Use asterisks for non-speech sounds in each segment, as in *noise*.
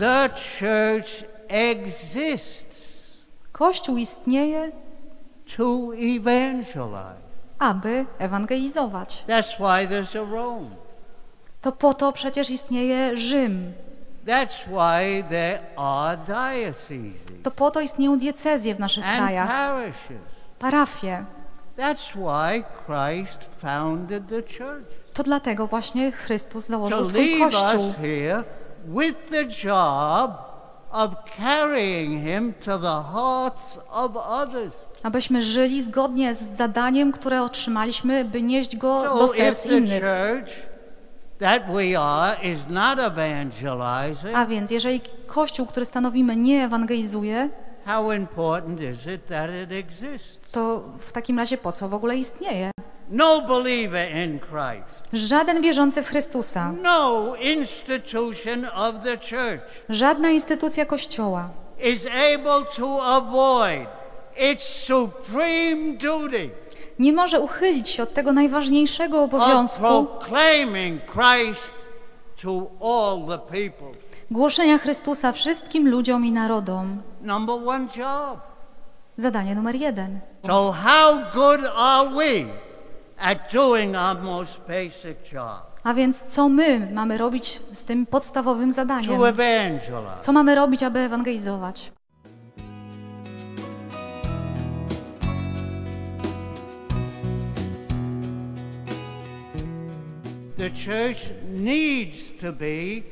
The church exists Kościół istnieje, to evangelize. aby ewangelizować. That's why there's a Rome. To po to przecież istnieje Rzym. That's why there are dioceses To po to istnieją diecezje w naszych and krajach, parishes. parafie. That's why Christ founded the church. To dlatego właśnie Chrystus To założył swój leave Kościół. us here with the job of carrying him to the hearts of others. Abyśmy żyli zgodnie z zadaniem, które otrzymaliśmy, by nieść go do So if serc innych. church that we are is not evangelizing, A więc jeżeli Kościół, który stanowimy, nie ewangelizuje, how important is it that it exists? to w takim razie po co w ogóle istnieje? No believer in Christ, Żaden wierzący w Chrystusa, no institution of the church żadna instytucja Kościoła is able to avoid its supreme duty nie może uchylić się od tego najważniejszego of obowiązku proclaiming Christ to all the people. głoszenia Chrystusa wszystkim ludziom i narodom. Number one job. Zadanie numer jeden. So, how good are we at doing our most basic job? A więc co my mamy robić z tym podstawowym zadaniem? To evangelize. Co mamy robić, aby ewangelizować? The church needs to be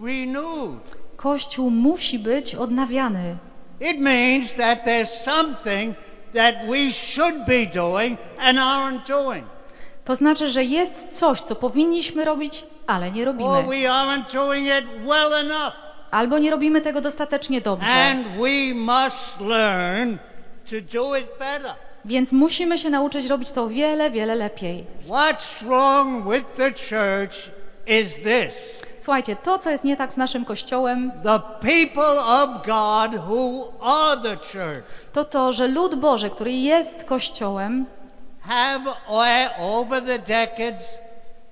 renewed. Kościół musi być odnawiany. It means that there's something that we should be doing and aren't doing. To znaczy, że jest coś, co powinniśmy robić, ale nie Or robimy. we aren't doing it well enough. Albo nie robimy tego dostatecznie dobrze. And we must learn to do it better. Więc musimy się nauczyć robić to wiele, wiele lepiej. What's wrong with the church is this. Słuchajcie, to, co jest nie tak z naszym Kościołem, to to, że lud Boży, który jest Kościołem, have o- over the decades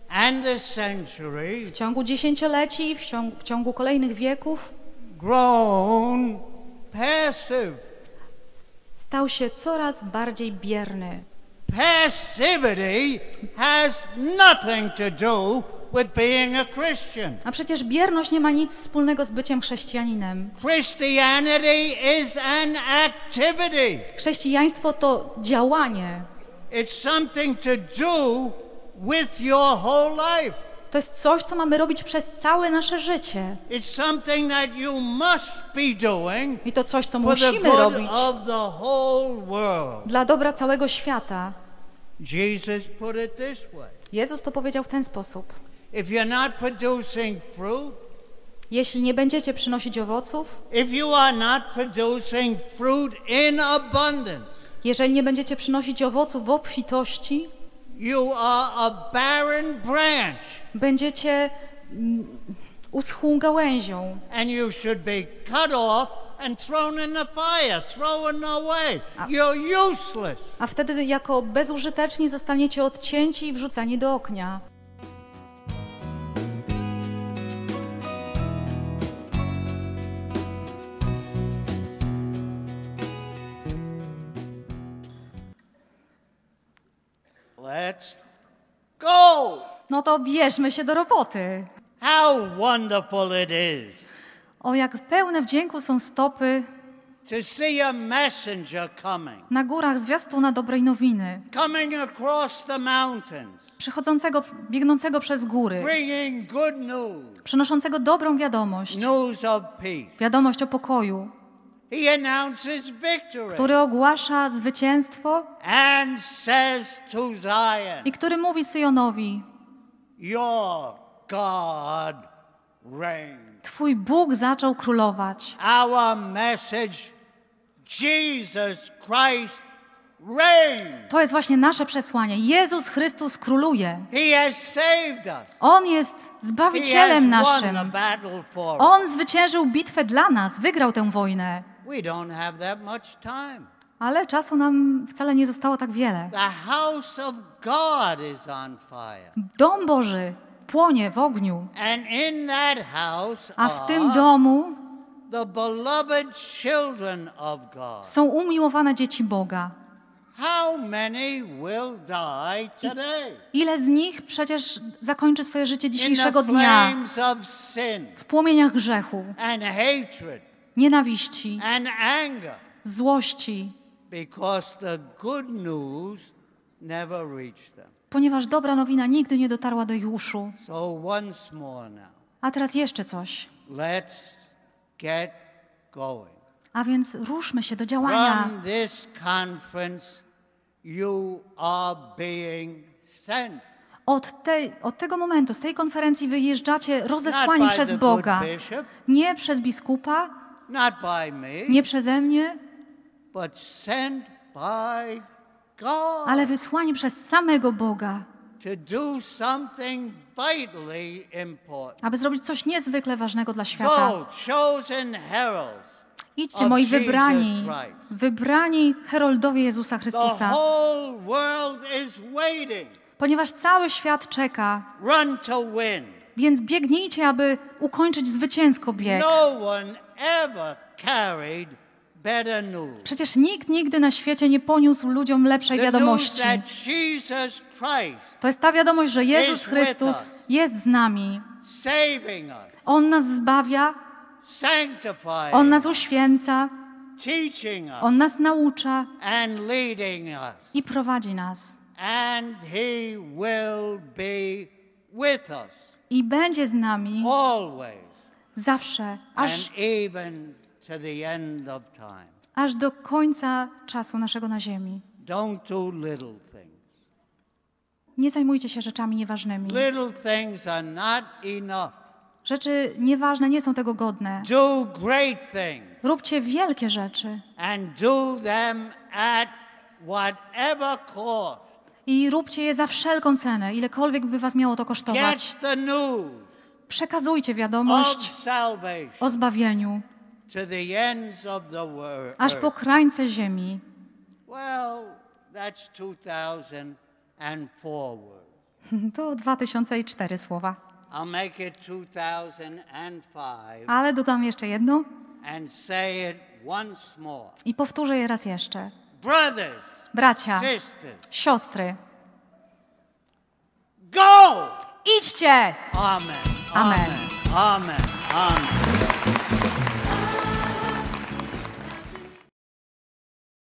and the centuries w ciągu dziesięcioleci, w ciągu, w ciągu kolejnych wieków, grown passive. stał się coraz bardziej bierny. Passivity has nothing to do with being a Christian. A przecież bierność nie ma nic wspólnego z byciem chrześcijaninem. Christianity is an activity. Chrześcijaństwo to działanie. It's something to do with your whole life. To jest coś, co mamy robić przez całe nasze życie. It's something that you must be doing I to coś, co musimy robić of the whole world. dla dobra całego świata. Jesus put it this way. Jezus to powiedział w ten sposób. If you're not producing fruit, Jeśli nie będziecie przynosić owoców, jeżeli nie będziecie przynosić owoców w obfitości, you are a barren branch będziecie mm, uschłą gałęzią. and you should be cut off and thrown in the fire, thrown away. You're useless. A wtedy jako bezużyteczni zostaniecie odcięci i wrzucani do ognia. Let's go. No to bierzmy się do roboty. How wonderful it is O, jak pełne wdzięku są stopy. to see a messenger coming, na górach zwiastuna dobrej nowiny, coming across the mountains, przychodzącego, biegnącego przez góry, bringing good news, przynoszącego dobrą wiadomość, news of peace. wiadomość o pokoju, który ogłasza zwycięstwo i który mówi Syjonowi. Twój Bóg zaczął królować. Our message Jesus Christ. To jest właśnie nasze przesłanie. Jezus Chrystus króluje. On jest zbawicielem naszym. On zwyciężył bitwę dla nas, wygrał tę wojnę. Ale czasu nam wcale nie zostało tak wiele. Dom Boży płonie w ogniu, a w tym domu są umiłowane dzieci Boga. How many will die today? Ile z nich przecież zakończy swoje życie dzisiejszego dnia w płomieniach grzechu, and hatred nienawiści, and anger złości, because the good news never reached them. ponieważ dobra nowina nigdy nie dotarła do ich uszu. So once more now, A teraz jeszcze coś. let's get going. A więc ruszmy się do działania. From this conference, you are being sent. Od, tej, od tego momentu, z tej konferencji wyjeżdżacie rozesłani przez Boga. bishop, Nie przez biskupa, not by me, nie przeze mnie, but sent by God ale wysłani przez samego Boga, to do something vitally important. aby zrobić coś niezwykle ważnego dla świata. Go, chosen heralds. Idźcie, moi wybrani, wybrani heroldowie Jezusa Chrystusa, ponieważ cały świat czeka. Więc biegnijcie, aby ukończyć zwycięsko bieg. No. Przecież nikt nigdy na świecie nie poniósł ludziom lepszej wiadomości. To jest ta wiadomość, że Jezus Chrystus us. jest z nami. On nas zbawia, On nas uświęca, On nas naucza i prowadzi nas. I będzie z nami zawsze, aż, aż do końca czasu naszego na ziemi. Nie zajmujcie się rzeczami nieważnymi. Little things are not enough. Rzeczy nieważne nie są tego godne. Do great things Róbcie wielkie rzeczy and do them at whatever cost. i róbcie je za wszelką cenę, ilekolwiek by was miało to Get kosztować. the news Przekazujcie of wiadomość salvation o zbawieniu to the ends of the wor- aż po krańce ziemi. Well, that's 2004 words. *laughs* To 2004 słowa. I'll make it 2005 Ale dodam jeszcze jedno and say it once more. i powtórzę je raz jeszcze. Brothers, Bracia, sisters, siostry, go! idźcie! Amen. Amen. Amen. Amen.